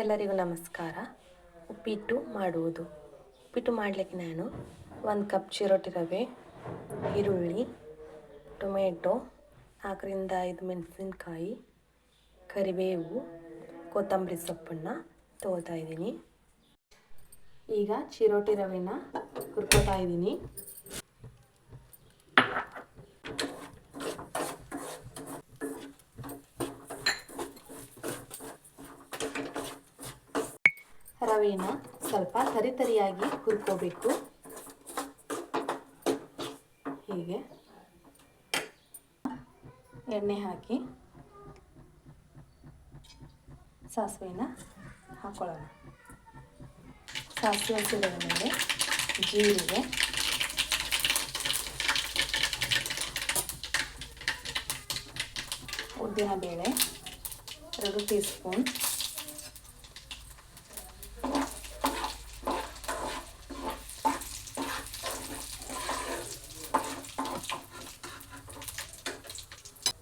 ಎಲ್ಲರಿಗೂ ನಮಸ್ಕಾರ. ಉಪ್ಪಿಟ್ಟು ಮಾಡುವುದು. ಉಪ್ಪಿಟ್ಟು ಮಾಡಲಿಕ್ಕೆ ನಾನು ಒಂದು ಕಪ್ ಚಿರೋಟಿ ರವೆ, ಈರುಳ್ಳಿ, ಟೊಮೆಟೊ, ನಾಲ್ಕರಿಂದ ಐದು ಮೆಣಸಿನಕಾಯಿ, ಕರಿಬೇವು, ಕೊತ್ತಂಬರಿ ಸೊಪ್ಪನ್ನು ತೊಗೊಳ್ತಾ ಇದ್ದೀನಿ. ಈಗ ಚಿರೋಟಿ ರವೆನ ಹುರ್ಕೋತಾ ಇದ್ದೀನಿ. ರವೆನ ಸ್ವಲ್ಪ ತರಿತರಿಯಾಗಿ ಹುರ್ಕೋಬೇಕು. ಹೀಗೆ. ಎಣ್ಣೆ ಹಾಕಿ. ಸಾಸಿವೆನ ಹಾಕೊಳ್ಳೋಣ. ಸಾಸಿವೆ ಸಿಡಿದ ಮೇಲೆ ಜೀರಿಗೆ. ಉದ್ದಿನ ಬೇಳೆ ಎರಡು ಟೀ ಸ್ಪೂನ್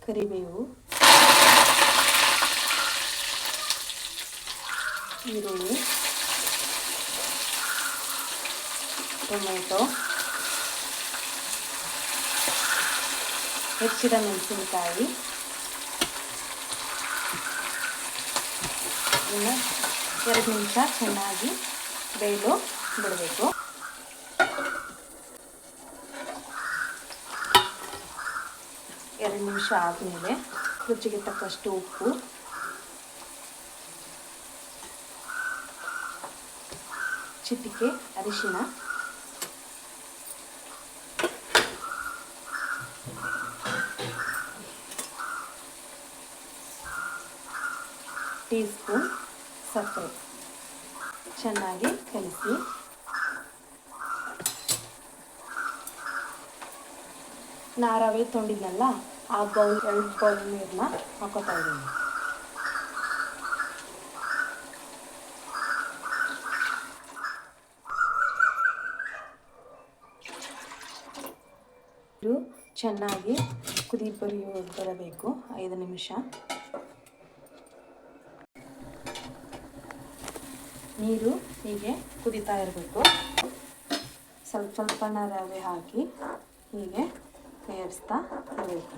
ಕರಿಬೇವು. ಈರುಳ್ಳಿ. ಟೊಮೆಟೊ. ಹೆಚ್ಚಿದ ಮೆಣಸಿನಕಾಯಿ. ಇನ್ನು ಎರಡು ನಿಮಿಷ ಚೆನ್ನಾಗಿ ಬೇಯಲು ಬಿಡಬೇಕು ಎರಡು ನಿಮಿಷ ಆದಮೇಲೆ ರುಚಿಗೆ ತಕ್ಕಷ್ಟು ಉಪ್ಪು. ಚಿಟಿಕೆ, ಅರಿಶಿನ. ಟೀ ಸ್ಪೂನ್ ಸಕ್ಕರೆ. ಚೆನ್ನಾಗಿ ಕಲಿಸಿ. ನಾ ರವೆ ತೊಗೊಂಡಿದ್ನಲ್ಲ ಆ ಬೌಲ್ ಎರಡು ಬೌಲ್ ನೀರನ್ನ ಹಾಕೋತಾ ಇದ್ದೀನಿ ಇದು ಚೆನ್ನಾಗಿ ಕುದಿ ಬರಿಯೋ ಬರಬೇಕು ಐದು ನಿಮಿಷ. ನೀರು ಹೀಗೆ ಕುದೀತಾ ಇರಬೇಕು. ಸ್ವಲ್ಪ ಸ್ವಲ್ಪನ ರವೆ ಹಾಕಿ ಹೀಗೆ ತಯಾರಿಸ್ತಾ ಇರಬೇಕು.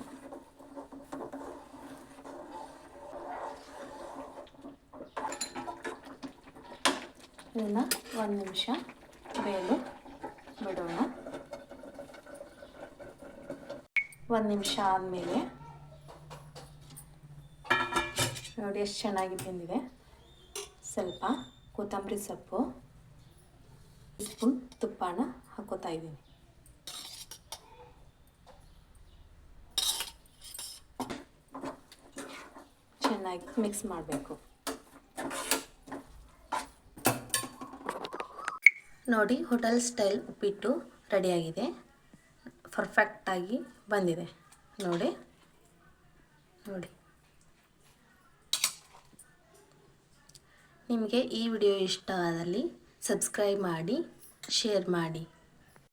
ಇದನ್ನು ಒಂದು ನಿಮಿಷ ಬೇಯಲು ಬಿಡೋಣ. ಒಂದು ನಿಮಿಷ ಆದಮೇಲೆ ನೋಡಿ ಎಷ್ಟು ಚೆನ್ನಾಗಿ ಬೆಂದಿದೆ. ಸ್ವಲ್ಪ ಕೊತ್ತಂಬರಿ ಸೊಪ್ಪು ಸ್ಪೂನ್ ತುಪ್ಪನ ಹಾಕೋತಾ ಇದ್ದೀನಿ. ಚೆನ್ನಾಗಿ ಮಿಕ್ಸ್ ಮಾಡಬೇಕು. ನೋಡಿ ಹೋಟೆಲ್ ಸ್ಟೈಲ್ ಉಪ್ಪಿಟ್ಟು ರೆಡಿಯಾಗಿದೆ. ಪರ್ಫೆಕ್ಟಾಗಿ ಬಂದಿದೆ. ನೋಡಿ. ನೋಡಿ. ನಿಮಗೆ ಈ ವಿಡಿಯೋ ಇಷ್ಟ ಆದಲ್ಲಿ ಸಬ್ಸ್ಕ್ರೈಬ್ ಮಾಡಿ ಶೇರ್ ಮಾಡಿ.